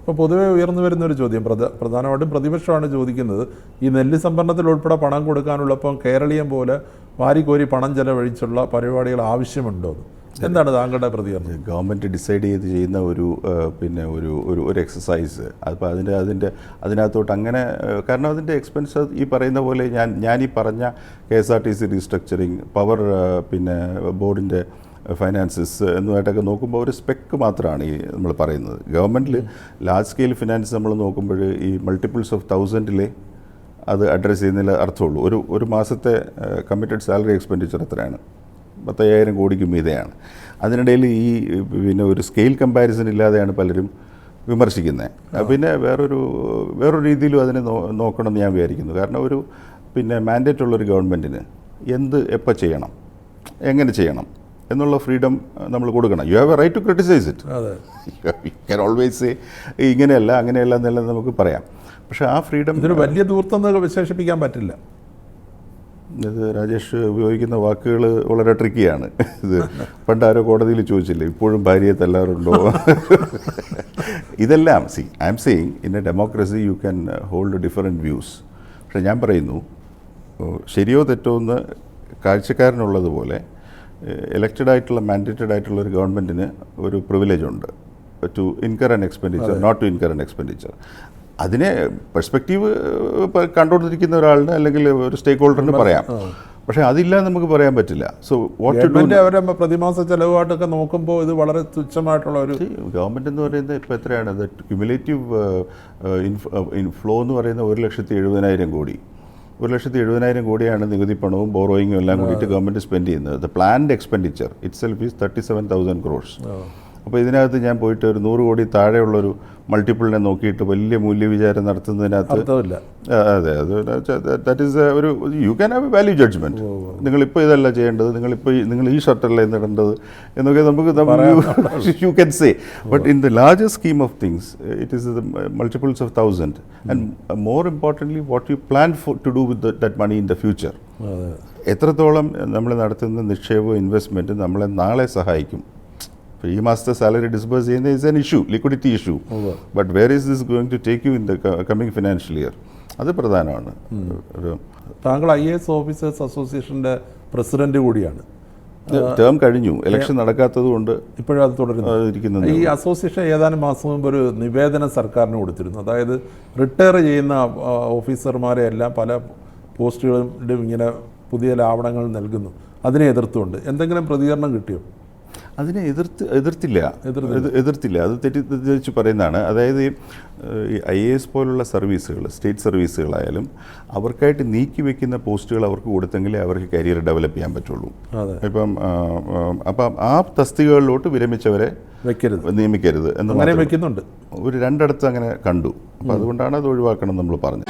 ഇപ്പോൾ പൊതുവെ ഉയർന്നു വരുന്ന ഒരു ചോദ്യം. പ്രധ പ്രധാനമായിട്ടും പ്രതിപക്ഷമാണ് ചോദിക്കുന്നത് ഈ നെല്ല് സംഭരണത്തിൽ ഉൾപ്പെടെ പണം കൊടുക്കാനുള്ളപ്പം കേരളീയം പോലെ വാരിക്കോരി പണം ചെലവഴിച്ചുള്ള പരിപാടികൾ ആവശ്യമുണ്ടോ എന്താണ് താങ്കളുടെ പ്രതികരണം? ഗവൺമെന്റ് ഡിസൈഡ് ചെയ്ത് ചെയ്യുന്ന ഒരു പിന്നെ ഒരു ഒരു ഒരു എക്സസൈസ്. അപ്പോൾ അതിന്റെ അതിന്റെ അതിനകത്തോട്ട് അങ്ങനെ കാരണം അതിന്റെ എക്സ്പെൻസ് ഈ പറയുന്ന പോലെ ഞാൻ ഞാൻ ഈ പറഞ്ഞ K S R T C restructuring power പിന്നെ ബോർഡിന്റെ ഫൈനാൻസസ് എന്നുമായിട്ടൊക്കെ നോക്കുമ്പോൾ ഒരു സ്പെക്ക് മാത്രമാണ് ഈ നമ്മൾ പറയുന്നത്. ഗവൺമെന്റിൽ ലാർജ് സ്കെയിൽ ഫിനാൻസ് നമ്മൾ നോക്കുമ്പോൾ ഈ മൾട്ടിപ്പിൾസ് ഓഫ് തൗസൻഡിലെ അത് അഡ്രസ്സ് ചെയ്യുന്നതിൽ അർത്ഥമുള്ളൂ. ഒരു ഒരു മാസത്തെ കമ്മിറ്റഡ് സാലറി എക്സ്പെൻഡിച്ചർ എത്രയാണ്? പത്തയ്യായിരം കോടിക്ക് മീതെയാണ്. അതിനിടയിൽ ഈ പിന്നെ ഒരു സ്കെയിൽ കമ്പാരിസൺ ഇല്ലാതെയാണ് പലരും വിമർശിക്കുന്നത്. പിന്നെ വേറൊരു വേറൊരു രീതിയിലും അതിനെ നോക്കണമെന്ന് ഞാൻ വിചാരിക്കുന്നു. കാരണം ഒരു പിന്നെ മാൻഡേറ്റ് ഉള്ളൊരു ഗവൺമെന്റിന് എന്ത് എപ്പോൾ ചെയ്യണം? എങ്ങനെ ചെയ്യണം? എന്നുള്ള ഫ്രീഡം നമ്മൾ കൊടുക്കണം. You have a right to criticize it can always ഇങ്ങനെയല്ല അങ്ങനെയല്ല എന്നെല്ലാം നമുക്ക് പറയാം. പക്ഷേ ആ ഫ്രീഡം ഇതൊരു വലിയ ദൂർത്തെന്ന് വിശേഷിപ്പിക്കാൻ പറ്റില്ല. ഇത് രാജേഷ് ഉപയോഗിക്കുന്ന വാക്കുകൾ വളരെ ട്രിക്കിയാണ്. ഇത് പണ്ട് ആരോ കോടതിയിൽ ചോദിച്ചില്ലേ ഇപ്പോഴും ഭാര്യയെ തല്ലാറുണ്ടോ? ഇതെല്ലാം see I'm saying in a democracy you can hold different views പക്ഷേ ഞാൻ പറയുന്നു ശരിയോ തെറ്റോ എന്ന് കാഴ്ചക്കാരനുള്ളതുപോലെ എലക്റ്റഡ് ആയിട്ടുള്ള മാൻഡേറ്റഡ് ആയിട്ടുള്ള ഒരു ഗവൺമെന്റിന് ഒരു പ്രിവിലേജ് ഉണ്ട്. To incur and expenditure not to incur and expenditure അതിനെ പെർസ്പെക്റ്റീവ് കണ്ടുകൊണ്ടിരിക്കുന്ന ഒരാളിന് അല്ലെങ്കിൽ ഒരു സ്റ്റേക്ക് ഹോൾഡറിന് പറയാം. പക്ഷേ അതില്ല നമുക്ക് പറയാൻ പറ്റില്ല. സോ വാട്ട് അവരെ പ്രതിമാസ ചെലവുമായിട്ടൊക്കെ നോക്കുമ്പോൾ ഇത് വളരെ തുച്ഛമായിട്ടുള്ള ഒരു ഗവൺമെന്റ് എന്ന് പറയുന്നത് ഇപ്പോൾ എത്രയാണ്? ക്യുമുലേറ്റീവ് ഇൻഫ്ലോ എന്ന് പറയുന്ന ഒരു ലക്ഷത്തി എഴുപതിനായിരം കോടി. ഒരു ലക്ഷത്തി എഴുപതിനായിരം കോടിയാണ് നികുതി പണവും ബോറോയിങ്ങും എല്ലാം കൂടിയിട്ട് ഗവൺമെന്റ് സ്പെൻഡ് ചെയ്യുന്നത്. The planned expenditure itself is thirty seven thousand crores അപ്പോൾ ഇതിനകത്ത് ഞാൻ പോയിട്ട് ഒരു നൂറ് കോടി താഴെയുള്ളൊരു മൾട്ടിപ്പിളിനെ നോക്കിയിട്ട് വലിയ മൂല്യവിചാരം നടത്തുന്നതിനകത്ത് അതെ അത് ദാറ്റ് ഈസ് ഒരു you can have a value judgement നിങ്ങളിപ്പോൾ ഇതല്ല ചെയ്യേണ്ടത് നിങ്ങളിപ്പോൾ നിങ്ങൾ ഈ ഷർട്ടല്ല ഇന്നിടേണ്ടത് എന്നൊക്കെ നമുക്ക് you can say but in the larger scheme of things it is the multiples of thousand and more importantly what you plan for to do with that money in the future എത്രത്തോളം നമ്മൾ നടത്തുന്ന നിക്ഷേപവും ഇൻവെസ്റ്റ്മെന്റും നമ്മളെ നാളെ സഹായിക്കും. ഇപ്പോൾ ഈ മാസത്തെ സാലറി ഡിസ്ബേഴ്സ് ചെയ്യുന്ന is an issue liquidity issue but where is this going to take you in the coming financial year അത് പ്രധാനമാണ്. ഒരു താങ്കൾ ഐ എസ് ഓഫീസേഴ്സ് അസോസിയേഷന്റെ പ്രസിഡന്റ് കൂടിയാണ്. ടേം കഴിഞ്ഞു. ഇലക്ഷൻ നടക്കാത്തത് കൊണ്ട് ഇപ്പോഴും അത് തുടരുന്നു ഈ അസോസിയേഷൻ ഏതാനും മാസം മുമ്പ് ഒരു നിവേദനം സർക്കാരിന് കൊടുത്തിരുന്നു. അതായത് റിട്ടയർ ചെയ്യുന്ന ഓഫീസർമാരെ എല്ലാം പല പോസ്റ്റുകളിലും ഇങ്ങനെ പുതിയ ലാവണങ്ങൾ നൽകുന്നു. അതിനെ എതിർത്തുകൊണ്ട് എന്തെങ്കിലും പ്രതികരണം കിട്ടിയോ? അതിനെ എതിർത്ത് എതിർത്തില്ല. എതിർ- എതിർത്തില്ല. അത് തെറ്റിദ്ധരിച്ച് പറയുന്നതാണ്. അതായത് ഈ ഐ എ എസ് പോലുള്ള സർവീസുകൾ സ്റ്റേറ്റ് സർവീസുകളായാലും അവർക്കായിട്ട് നീക്കി വെക്കുന്ന പോസ്റ്റുകൾ അവർക്ക് കൊടുത്തെങ്കിലേ അവർക്ക് കരിയർ ഡെവലപ്പ് ചെയ്യാൻ പറ്റുള്ളൂ. ഇപ്പം അപ്പം ആ തസ്തികകളിലോട്ട് വിരമിച്ചവരെ വെക്കരുത്. നിയമിക്കരുത് എന്ന് വെക്കുന്നുണ്ട്. ഒരു രണ്ടിടത്ത് അങ്ങനെ കണ്ടു. അപ്പം അതുകൊണ്ടാണ് അത് ഒഴിവാക്കണം നമ്മൾ പറഞ്ഞത്.